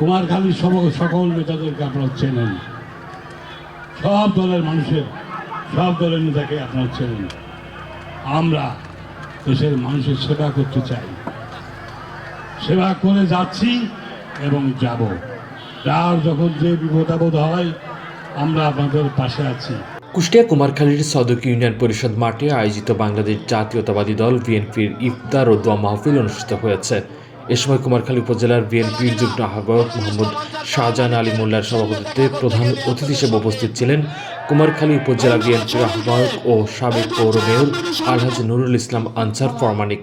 কুমারখালীর সব সকল নেতাদেরকে আপনারা চেনেন। সব দলের মানুষের, সব দলের নেতাকে আপনারা চেনেন। আমরা দেশের মানুষের সেবা করতে চাই। সেবা করে যাচ্ছি এবং যাব। যার যখন যে বিপদাবোধ হয়, আমরা আপনাদের পাশে আছি। কুষ্টিয়া কুমারখালীর সদক ইউনিয়ন পরিষদ মাঠে আয়োজিত বাংলাদেশ জাতীয়তাবাদী দল বিএনপির ইফতার ও দোয়া মাহফিল অনুষ্ঠিত হয়েছে। এ সময় কুমারখালী উপজেলার বিএনপির যুগ্ম আহ্বায়ক মোহাম্মদ শাহজাহান আলী মোল্লার সভাপতিত্বে প্রধান অতিথি হিসেবে উপস্থিত ছিলেন কুমারখালী উপজেলা বিএনপির আহ্বায়ক ও সাবেক পৌর মেয়র আলহাজ নুরুল ইসলাম আনসার ফরমানিক।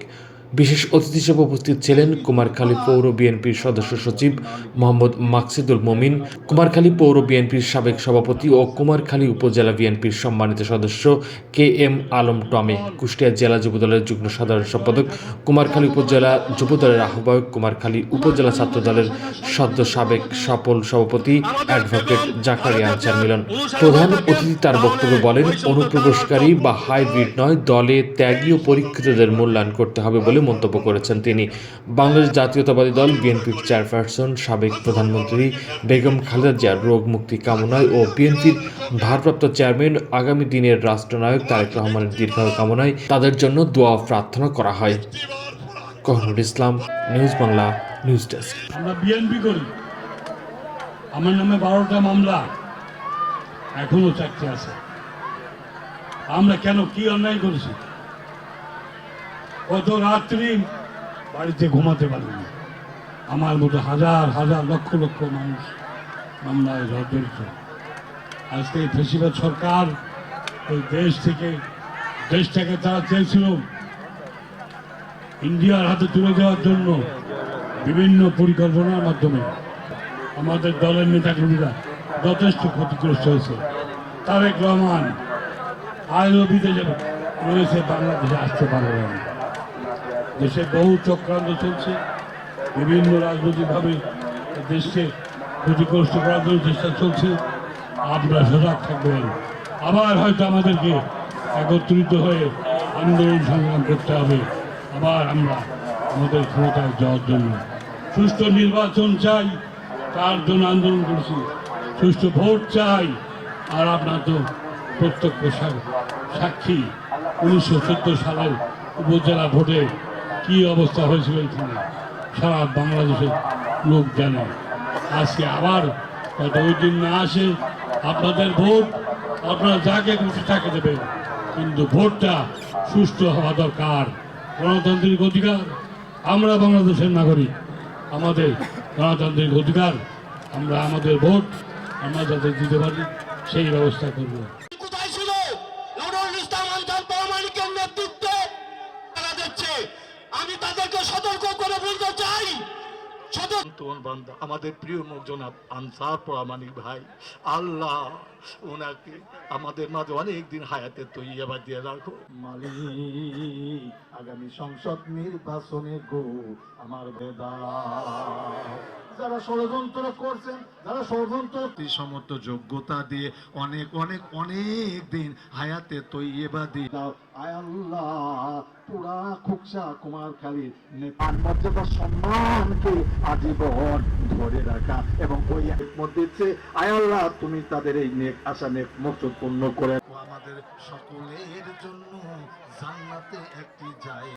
বিশেষ অতিথি হিসেবে উপস্থিত ছিলেন কুমারখালী পৌর বিএনপির সদস্য সচিব মোহাম্মদ মাকসিদুল মমিন কুমারখালী পৌর বিএনপির সাবেক সভাপতি ও কুমারখালী উপজেলা বিএনপির সম্মানিত সদস্য কে এম আলম টমে, কুষ্টিয়া জেলা যুবদলের যুগ্ম সাধারণ সম্পাদক কুমারখালী উপজেলা যুবদলের আহ্বায়ক কুমারখালী উপজেলা ছাত্র দলের সদ্য সাবেক সফল সভাপতি অ্যাডভোকেট জাকারিয়া আনসার মিলন। প্রধান অতিথি তার বক্তব্যে বলেন, অনুপ্রবেশকারী বা হাইব্রিড নয়, দলে ত্যাগী ও পরীক্ষিতদের মূল্যায়ন করতে হবে বলে মন্তব্য করেছেন তিনি। বাংলাদেশ জাতীয়তাবাদী দল বিএনপির চেয়ারপারসন, সাবেক প্রধানমন্ত্রী বেগম খালেদা জিয়ার রোগ মুক্তি কামনায় ও বিএনপির ভারপ্রাপ্ত চেয়ারম্যান, আগামী দিনের রাষ্ট্রনায়ক তারেক রহমানের দীর্ঘায়ু কামনায় তাদের জন্য দোয়া প্রার্থনা করা হয়। Kohinur Islam, news Bangla, news desk. আমরা বিএনপি করি। আমার নামে বারোটা মামলা এখনও চারটে আছে। আমরা কেন কি অন্যায় করেছি? গত রাত্রি বাড়িতে ঘুমাতে পারিনি আমার মতো হাজার হাজার, লক্ষ লক্ষ মানুষ মামলায় জর্জরিত। আজকে ফেসিবাদ সরকার এই দেশ থেকে, দেশটাকে তারা চেয়েছিল ইন্ডিয়ার হাতে তুলে দেওয়ার জন্য বিভিন্ন পরিকল্পনার মাধ্যমে। আমাদের দলের নেতাকর্মীরা যথেষ্ট ক্ষতিগ্রস্ত হয়েছে। তারেক রহমান আজও বিদেশে রয়েছে, বাংলাদেশে আসতে পারবে না। দেশে বহু চক্রান্ত চলছে। বিভিন্ন রাজনৈতিকভাবে দেশকে ক্ষতিগ্রস্ত করার জন্য চেষ্টা চলছে। আমরা সজাগ থাকবেন আবার হয়তো আমাদেরকে একত্রিত হয়ে আন্দোলন সংগ্রাম করতে হবে। আবার আমরা আমাদের ক্ষমতায় যাওয়ার জন্য। সুষ্ঠু নির্বাচন চাই, তার জন্য আন্দোলন করছি। সুষ্ঠু ভোট চাই, আর আপনার তো প্রত্যক্ষ সাক্ষী। উনিশশো চোদ্দ সালের উপজেলা ভোটে কি অবস্থা হয়েছিল এখানে? সারা বাংলাদেশের লোক জানে। আজকে আবার হয়তো ওই দিন না আসে, আপনাদের ভোট, আপনারা যাকে খুশি তাকে দেবেন। কিন্তু ভোটটা সুষ্ঠু হওয়া দরকার। গণতান্ত্রিক অধিকার, আমরা বাংলাদেশের নাগরিক। আমাদের গণতান্ত্রিক অধিকার, আমরা আমাদের ভোট, আমরা যাতে দিতে পারি, সেই ব্যবস্থা করব। কোথায় ছিল? নেতৃত্বে আমি তাদেরকে সতর্ক করে বলতে চাই। তোমার বান্দা আমাদের প্রিয় মুখ জনাব আনসার প্রামাণিক ভাই আল্লাহ ওনাকে আমাদের মাঝে অনেক দিন হায়াতে তৈয়াবা দিয়ে রাখো। মালিক আগামী সংসদ নির্বাচনে গো আমার বেদা। যারা ষড়যন্ত্র করছেন যারা ষড়যন্ত্র সমস্ত যোগ্যতা দিয়ে অনেক অনেক অনেক দিন হায়াতে তৈয়াবা দিয়ে দাও আল্লাহ। কুমার কুমারখালীর নেপাল মর্যাদা সম্মানকে আজীবন ধরে রাখা এবং ওই মধ্যে আয় আল্লাহ, তুমি তাদের এই নেক আশা, নেক মকসদ পূর্ণ করে আমাদের সকলের জন্য জান্নাতে একটি জায়গা